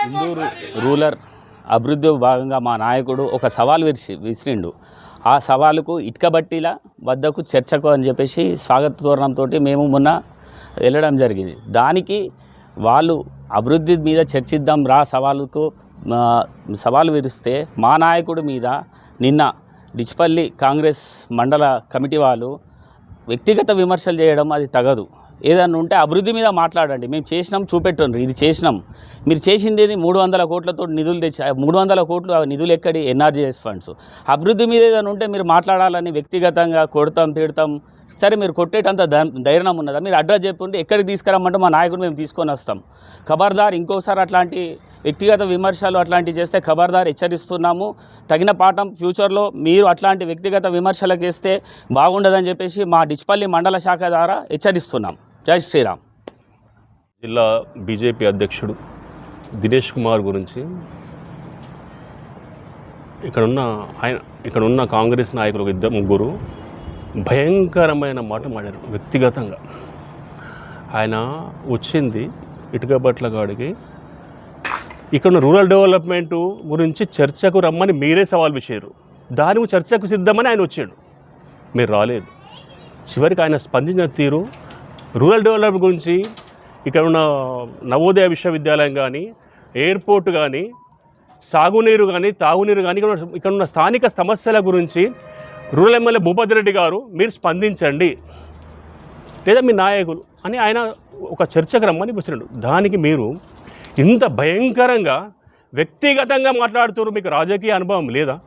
Hindu ruler Indur అభివృద్ధి భాగంగా మా నాయకుడు ఒక సవాల్ విరిచి విసిరిండు. ఆ సవాలుకు ఇటుకబట్టిల వద్దకు చర్చకు అని చెప్పేసి స్వాగత తోరణంతో మేము మొన్న వెళ్ళడం జరిగింది. దానికి వాళ్ళు అభివృద్ధి మీద చర్చిద్దాం రా సవాలుకు సవాలు విరిస్తే మా నాయకుడి మీద నిన్న డిచ్పల్లి కాంగ్రెస్ మండల కమిటీ వాళ్ళు వ్యక్తిగత విమర్శలు చేయడం అది తగదు. ఏదన్నా ఉంటే అభివృద్ధి మీద మాట్లాడండి. మేము చేసినాం చూపెట్టండి. ఇది చేసినాం. మీరు చేసింది ఏది మూడు వందల కోట్లతో నిధులు తెచ్చి మూడు వందల కోట్లు ఆ నిధులు ఎక్కడి? NRGS funds. అభివృద్ధి మీద ఏదైనా ఉంటే మీరు మాట్లాడాలని వ్యక్తిగతంగా కొడతాం తిడతాం. సరే మీరు కొట్టేటంత ధైర్యం ఉన్నదా? మీరు అడ్రస్ చెప్పుంటే ఎక్కడికి తీసుకురమ్మంటే మా నాయకుడు మేము తీసుకొని వస్తాం. ఖబర్దార్ ఇంకోసారి అట్లాంటి వ్యక్తిగత విమర్శలు అట్లాంటివి చేస్తే ఖబర్దార్ హెచ్చరిస్తున్నాము. తగిన పాఠం ఫ్యూచర్లో మీరు అట్లాంటి వ్యక్తిగత విమర్శలకు వేస్తే బాగుండదని చెప్పేసి మా డిచ్పల్లి మండల శాఖ ద్వారా హెచ్చరిస్తున్నాం. జై శ్రీరామ్. జిల్లా బీజేపీ అధ్యక్షుడు దినేష్ కుమార్ గురించి ఇక్కడున్న ఆయన ఇక్కడున్న కాంగ్రెస్ నాయకులు ఒక ఇద్దరు ముగ్గురు భయంకరమైన మాట మాడారు వ్యక్తిగతంగా. ఆయన వచ్చింది ఇటుకబట్ల కాడికి. ఇక్కడ రూరల్ డెవలప్మెంట్ గురించి చర్చకు రమ్మని మీరే సవాల్ విషయారు దానికి చర్చకు సిద్ధమని ఆయన వచ్చాడు. మీరు రాలేదు. చివరికి ఆయన స్పందించిన తీరు రూరల్ డెవలప్మెంట్ గురించి ఇక్కడ ఉన్న నవోదయ విశ్వవిద్యాలయం కానీ ఎయిర్పోర్ట్ కానీ సాగునీరు కానీ తాగునీరు కానీ ఇక్కడ ఉన్న- ఇక్కడ ఉన్న స్థానిక సమస్యల గురించి రూరల్ ఎమ్మెల్యే భూపతి రెడ్డి గారు మీరు స్పందించండి. లేదా మీ నాయకులు అని ఆయన ఒక చర్చకు రమ్మని పిలిచినాడు. దానికి మీరు ఇంత భయంకరంగా వ్యక్తిగతంగా మాట్లాడుతున్నారు. మీకు రాజకీయ అనుభవం లేదా?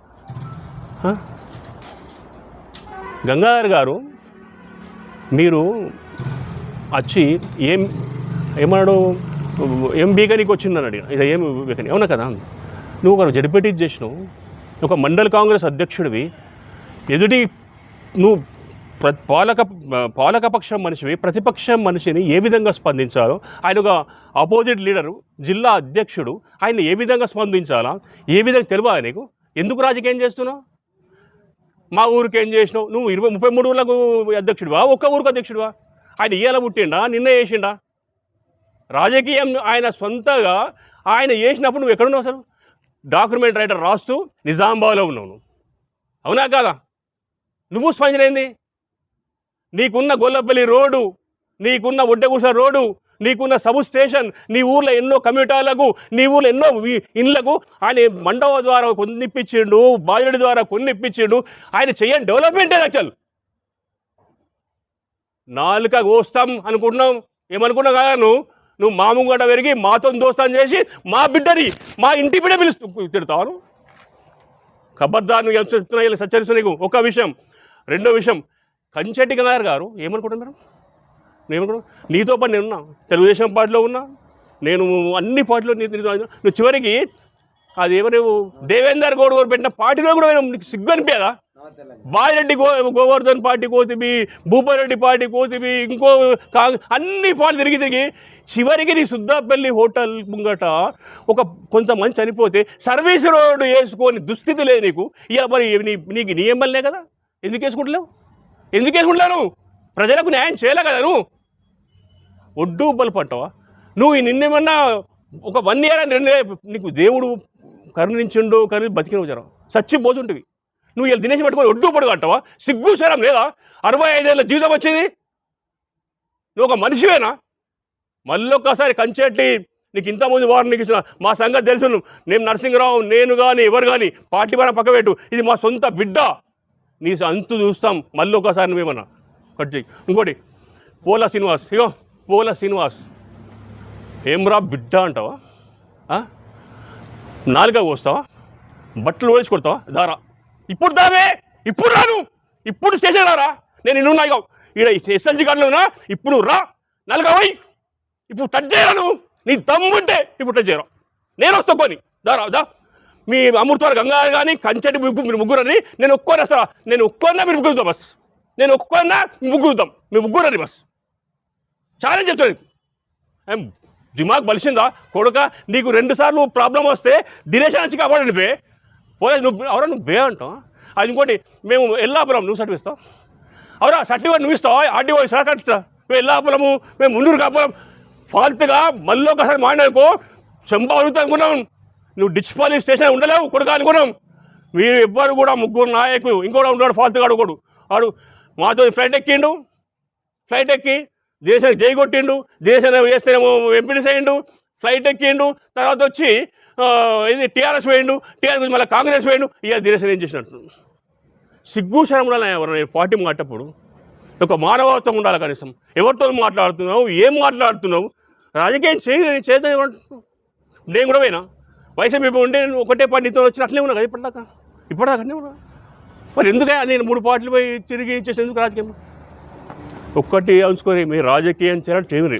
గంగాధర్ గారు మీరు వచ్చి ఏం ఏమన్నాడు? ఏం బీకనికి వచ్చిందని అడిగిన. ఇది ఏం బీకని? అవునా కదా? నువ్వు ఒక జడిపెట్టి చేసినావు. ఒక మండల కాంగ్రెస్ అధ్యక్షుడివి. ఎదుటి నువ్వు ప్ర పాలక పాలకపక్షం మనిషివి ప్రతిపక్షం మనిషిని ఏ విధంగా స్పందించాలో ఆయన ఒక అపోజిట్ లీడరు జిల్లా అధ్యక్షుడు ఆయన ఏ విధంగా స్పందించాలా? ఏ విధంగా తెలియాలి నీకు? ఎందుకు రాజకీయం చేస్తున్నావు? మా ఊరికి ఏం చేసినావు? నువ్వు ఇరవై ముప్పై మూడు ఊళ్ళకు అధ్యక్షుడివా? ఒక్క ఊరికి అధ్యక్షుడివా? ఆయన ఇయ్యాల పుట్టిండా? నిన్న చేసిండా? రాజకీయం ఆయన సొంతగా ఆయన చేసినప్పుడు నువ్వు ఎక్కడున్నావు అసలు? డాక్యుమెంట్ రైటర్ రాస్తూ నిజామాబాద్లో ఉన్నావు నువ్వు. అవునా కాదా? నువ్వు స్పందనైంది నీకున్న గొల్లపల్లి రోడ్డు నీకున్న ఒడ్డగుస రోడ్డు నీకున్న సబ్ స్టేషన్ నీ ఊర్లో ఎన్నో కమ్యూటాలకు నీ ఊర్లో ఎన్నో వి- ఇండ్లకు ఆయన మండవ ద్వారా కొన్ని ఇప్పించిండు బాజరెడ్డి ద్వారా కొన్ని ఇప్పించిండు ఆయన చేయని డెవలప్మెంటే అసలు. నాలుక కోస్తాం అనుకుంటున్నాం ఏమనుకున్నావు కదా నువ్వు? నువ్వు మా ముంగట పెరిగి మాతో దోస్తాం చేసి మా బిడ్డని మా ఇంటి బిడ్డ పిలుస్తూ తిడతావు ఖబర్దార్ నువ్వు చెప్తున్నా ఇలా సచ్చరిస్తు నీకు? ఒక విషయం రెండో విషయం. కంచెట్టి గంగారు గారు ఏమనుకుంటున్నారు నేను నీతో పాటు నేను ఉన్నా తెలుగుదేశం పార్టీలో ఉన్నా. నేను అన్ని పార్టీలో నీ నువ్వు చివరికి అది ఎవరు? దేవేందర్ గౌడ్ గారు పెట్టిన పార్టీలో కూడా నీకు సిగ్గు అనిపించదా? బాయిరెడ్డి గో గోవర్ధన్ పార్టీ కోతివి భూపారెడ్డి పార్టీ కోతివి ఇంకో కాంగ్ అన్ని పార్టీ తిరిగి తిరిగి చివరికి నీ సుద్దాపల్లి హోటల్ ముంగట ఒక కొంతమంది చనిపోతే సర్వీస్ రోడ్డు వేసుకొని దుస్థితి లేదు నీకు. ఇక మరి నీ నీకు నీ ఎమ్మెల్యే కదా. ఎందుకు వేసుకుంటలేవు? ఎందుకు వేసుకుంటున్నావు ప్రజలకు న్యాయం చేయలే కదా నువ్వు. ఒడ్డు బలుపు అంటావా? నువ్వు నిన్నేమన్నా ఒక వన్ ఇయర్ అని రెండు నీకు దేవుడు కరుణించిండు కరుణి బతికిన వచ్చారు చచ్చిపోతుంటివి నువ్వు వీళ్ళు దినేష్ పట్టుకొని ఒడ్డు పడుగు అంటావా? సిగ్గు శరం లేదా? అరవై ఐదేళ్ళ జీవితం వచ్చింది? నువ్వు ఒక మనిషివేనా? మళ్ళీ ఒక్కసారి కంచెట్టి నీకు ఇంతమంది వారు నీకు ఇచ్చిన మా సంగతి తెలుసు నువ్వు. నేను నరసింహరావు నేను కానీ ఎవరు కానీ పార్టీ పైన పక్క పెట్టు. ఇది మా సొంత బిడ్డ. నీ అంతు చూస్తాం. మళ్ళీ ఒకసారి నువ్వేమన్నా కట్ చేయి ఇంకోటి పోలా శ్రీనివాస్. ఇగో పోలా శ్రీనివాస్. ఏమ్రా బిడ్డ అంటావా? నాలుగ నాలుక కోస్తావా బట్టలు ఓడిచి కొడతావా? దారా. ఇప్పుడు దావే ఇప్పుడు రాను. ఇప్పుడు స్టేషన్ రారా? నేను ఇన్నున్నా ఇగో. ఈడ ఎస్ఎల్జీ కార్డులో ఇప్పుడు రా. నలుగ ఇప్పుడు టచ్ చేయరాను. నీ తమ్ముంటే ఇప్పుడు టచ్ చేయరా నేను వస్తా కొని దారా దా. మీ అమృతవారి గంగా కానీ కంచెటి ముగ్గురు మీరు ముగ్గురని నేను ఒక్కొని వస్తా. నేను ఒక్కొన్నా మీరు ముగ్గురుతాం బస్. నేను ఒక్కొన్నా మీ ముగ్గురుతాం మీ ముగ్గురని బస్. చాలా చెప్తాను ఏం దిమాగ్ బలిసిందా? కొడుక నీకు రెండు సార్లు ప్రాబ్లం వస్తే దినేష్ నుంచి కాపాడండి పే పోయే నువ్వు అవరా నువ్వు బే అంటావు? అది ఇంకోటి మేము ఎల్లాపురం నువ్వు సర్టిఫికేట్ ఇస్తావు? అవరా సర్టిఫికేట్ నువ్వు ఇస్తావు? ఆర్డీఓ సహకరిస్తా మేము ఎల్లాపురము మేము మున్నూరు కాపురం. ఫాల్తుగా మళ్ళీ ఒకసారి మాడిననుకో చెంబ అడుగుతా అనుకున్నాం. నువ్వు డిచ్పాలి స్టేషన్ ఉండలేవు కొడుకు అనుకున్నాం. మీరు ఎవ్వరు కూడా ముగ్గురు నాయకులు ఇంకోటి ఉన్నాడు ఫాల్తుగా అడుగుడు వాడు మాతో ఫ్లైట్ ఎక్కిండు. ఫ్లైట్ ఎక్కి దేశానికి జై కొట్టిండు. దేశం వేస్తేనేమో ఎంపీడీ చేయండు ఫ్లైట్ ఎక్కిండు. తర్వాత వచ్చి ఇది టీఆర్ఎస్ వేయండు టీఆర్ఎస్ మళ్ళీ కాంగ్రెస్ వేయండు ఇక దేశం ఏం చేసినట్టు సిగ్గు శరం ఉండాలి ఎవరైనా పార్టీ మాటప్పుడు ఒక మానవత్వం ఉండాలి కనీసం. ఎవరితో మాట్లాడుతున్నావు ఏం మాట్లాడుతున్నావు? రాజకీయం చేయని చేద్దాం నేను కూడా పోయినా. వైసీపీ ఉంటే నేను ఒకటే పార్టీ నీతో వచ్చిన అట్లే ఉన్నా కదా ఇప్పటిదాకా? ఇప్పటిదాకా అట్లే ఉన్నా? మరి ఎందుకే నేను మూడు పార్టీలు పోయి తిరిగి ఇచ్చేసి ఎందుకు రాజకీయం? ఒక్కటి ఉంచుకొని మీరు రాజకీయం చేయాలని చేయరు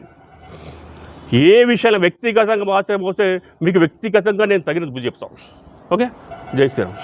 ఏ విషయాలు వ్యక్తిగతంగా మార్చకపోతే మీకు వ్యక్తిగతంగా నేను తగిన బుద్ధి చెప్తాను. ఓకే? జై శ్రీరామ్.